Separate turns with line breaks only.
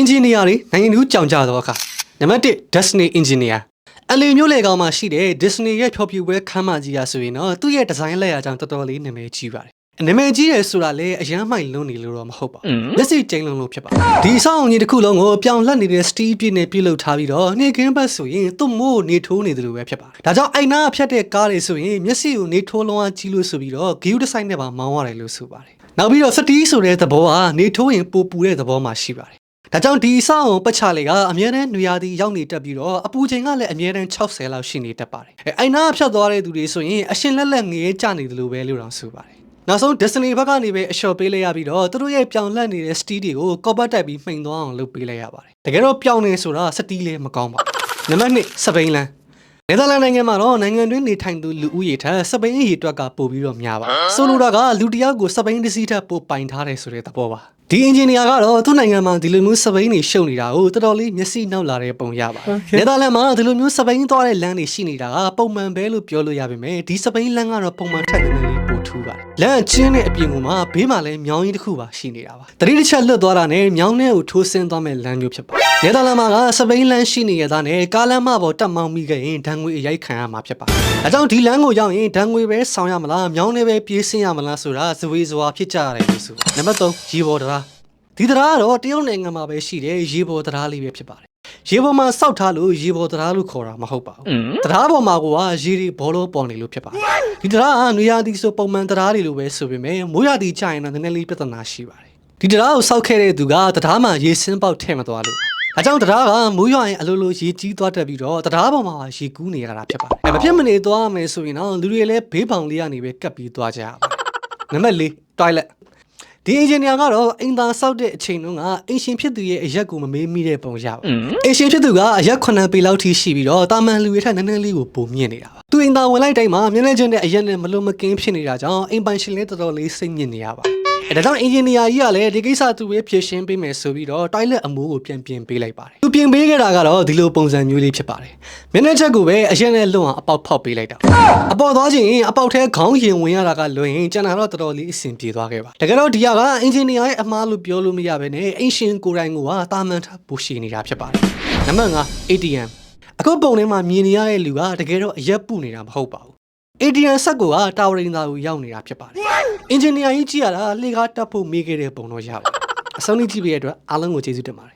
engineer တွေနိုင်ငံသူကြောင်ကြတော့အခါနံပါတ်1 Disney engineer အလီမျိုးလေကောင်မှာရှိတဲ့ Disney ရဲ့ဖြောပြပွဲခမ်းမကြီးရာဆိုရင်တော့သူ့ရဲ့ဒီဇိုင်းလက်ရာကြောင့်တော်တော်လေးနာမည်ကြီးပါတယ်နာမည်ကြီးတယ်ဆိုတာလည်းအရန်မိုက်လုံးနေလို့တော့မဟုတ်ပါဘူးမျက်စိကျိန်လုံးလို့ဖြစ်ပါတယ်ဒီအဆောင်ကြီးတစ်ခုလုံးကိုပြောင်းလဲ့နေတဲ့ steel ပြည့်နဲ့ပြုလုပ်ထားပြီးတော့နေကင်းဘတ်ဆိုရင်သူ့မို့နေထိုးနေတယ်လို့ပဲဖြစ်ပါတယ်ဒါကြောင့်အိုင်နာဖြတ်တဲ့ကားတွေဆိုရင်မျက်စိကိုနေထိုးလုံးဝကြီးလို့ဆိုပြီးတော့ view design နဲ့ပါမောင်းရတယ်လို့ဆိုပါတယ်နောက်ပြီးတော့စတီးဆိုတဲ့သဘောကနေထိုးရင်ပိုပူတဲ့သဘောမှရှိပါတယ် ဒါကြောင့်ဒီအဆောင်ပတ်ချလေကအများတန်းနွေရာသီရောက်နေတက်ပြီးတော့အပူချိန်ကလည်းအများတန်း60လောက်ရှိနေတတ်ပါတယ်အဲအိုင်နာဖြတ်သွားတဲ့သူတွေဆိုရင်အရှင်လက်လက်ငရဲကြနေတယ်လို့ပဲလို့တောင်ဆိုပါတယ်နောက်ဆုံး Disney ဘက်ကနေပဲအလျှော်ပေးလိုက်ရပြီးတော့သူတို့ရဲ့ပြောင်လက်နေတဲ့ steel တွေကိုကော့ပတ်တက်ပြီးမှိန်သွားအောင်လုပ်ပေးလိုက်ရပါတယ်တကယ်တော့ပြောင်နေဆိုတာစတီးလည်းမကောင်းပါဘူးနံပါတ်1စပိန်လန်နယ်သာလန်နိုင်ငံမှာတော့နိုင်ငံတွင်းနေထိုင်သူလူဦးရေထက်စပိန်အရေအတွက်ကပိုပြီးတော့များပါဆိုလိုတာကလူတစ်ယောက်ကိုစပိန်တစ်စီးထက်ပိုပိုင်ထားတယ်ဆိုတဲ့သဘောပါ ဒီအင်ဂျင်နီယာကတော့သူ့နိုင်ငံမှာဒီလိုမျိုးစပိန်တွေရှုပ်နေတာကိုတော်တော်လေးမျက်စိနှောက်လာတဲ့ပုံရပါတယ်နယ်သာလန်မှာဒီလိုမျိုးစပိန်သွားတဲ့လမ်းတွေရှိနေတာကပုံမှန်ပဲလို့ပြောလို့ရပါမယ်ဒီစပိန်လမ်းကတော့ပုံမှန်ထက်နည်းနည်းလေးပိုထူးပါတယ်လမ်းချင်းတဲ့အပြင်ကမှဘေးမှာလည်းမြောင်းကြီးတစ်ခုပါရှိနေတာပါတတိတစ်ချက်လွတ်သွားတာနဲ့မြောင်းထဲကိုထိုးဆင်းသွားမဲ့လမ်းမျိုးဖြစ်ပါတယ် နယ်သာလန်မှာကစပိန်လမ်းရှိနေရတာနဲ့ကားလမ်းမပေါ်တက်မောင်းမိခဲ့ရင်ဒဏ်ငွေအရိုက်ခံရမှာဖြစ်ပါတယ်အဲကြောင့်ဒီလမ်းကိုရောက်ရင်ဒဏ်ငွေပဲဆောင်ရမလားမြောင်းထဲပဲပြေးဆင်းရမလားဆိုတာဇဝေဇဝါဖြစ်ကြရတယ်လို့ဆိုနံပါတ်3ရေပေါ်တရားဒီတရားကတော့တရုတ်နိုင်ငံမှာပဲရှိတဲ့ရေပေါ်တရားလေးပဲဖြစ်ပါတယ်ရေပေါ်မှာစောက်ထားလို့ရေပေါ်တရားလို့ခေါ်တာမဟုတ်ပါဘူးတရားပေါ်မှာကရေတွေဘောလုံးပေါ်နေလို့ဖြစ်ပါတယ်ဒီတရားကနွေရာသီဆိုပုံမှန်တရားတွေလိုပဲဆိုပေမဲ့မိုးရာသီကျရင်တော့နည်းနည်းလေးပြဿနာရှိပါတယ်ဒီတရားကိုစောက်ခဲ့တဲ့သူကတရားမှာရေစင်းပေါက်ထဲ့မသွားလို့ အကြောင်းတရားကမိုးရွာရင်အလိုလိုရေကြီးသွားတတ်ပြီးတော့တရားပေါ်မှာရေကူးနေရတာဖြစ်ပါတယ်။မဖြစ်မနေသွားမယ်ဆိုရင်တော့လူတွေလည်းဘေးပေါင်လေးကနေပဲကပ်ပြီးသွားကြရပါတယ်။နံပါတ်၄ toilet ဒီအင်ဂျင်နီယာကတော့အင်သာဆောက်တဲ့အချိန်တုန်းကအင်ရှင်ဖြစ်သူရဲ့အရက်ကိုမမေးမိတဲ့ပုံရပါအင်ရှင်ဖြစ်သူကအရက်9ပေလောက်ထိရှိပြီးတော့တာမန်လူတွေထက်နည်းနည်းလေးကိုပုံမြင့်နေတာပါသူအင်သာဝင်လိုက်တိုင်းမှာမျက်နှာချင်းနဲ့အရက်နဲ့မလွန်မကင်းဖြစ်နေတာကြောင့်အိမ်ပိုင်ရှင်လေးတော်တော်လေးစိတ်ညစ်နေရပါ အဲဒါကြောင့်အင်ဂျင်နီယာကြီးကလည်းဒီကိစ္စသူပဲဖြေရှင်းပေးမယ်ဆိုပြီးတော့ toilet အမိုးကိုပြန်ပြင်ပေးလိုက်ပါတယ်သူပြင်ပေးခဲ့တာကတော့ဒီလိုပုံစံမျိုးလေးဖြစ်ပါတယ်မျက်နှာချက်ကိုပဲအရက်နဲ့လွန်အောင်အပေါက်ဖောက်ပေးလိုက်တာအပေါ်သွားခြင်းအပေါက်ထဲခေါင်းရင်ဝင်ရတာကလွင်ရင်ကျန်တာတော့တော်တော်လေးအဆင်ပြေသွားခဲ့ပါတကယ်တော့ဒီကအင်ဂျင်နီယာရဲ့အမားလို့ပြောလို့မရဘဲနဲ့အင်ရှင်ကိုယ်တိုင်ကတာမန်ထပူရှိနေတာဖြစ်ပါတယ်နံပါတ်5 ATM အခုပုံထဲမှာမြင်နေရတဲ့လူကတကယ်တော့အရက်ပူနေတာမဟုတ်ပါဘူး ATM ဆက်ကိုကတာဝရင်သာကိုရောက်နေတာဖြစ်ပါတယ်။အင်ဂျင်နီယာကြီးကြည့်ရတာလေကားတက်ဖို့မေးခဲ့တဲ့ပုံတော့ရပါတယ်။အဆုံးထိကြည့်ပေးရတဲ့အတွက်အားလုံးကိုကျေးဇူးတင်ပါတယ်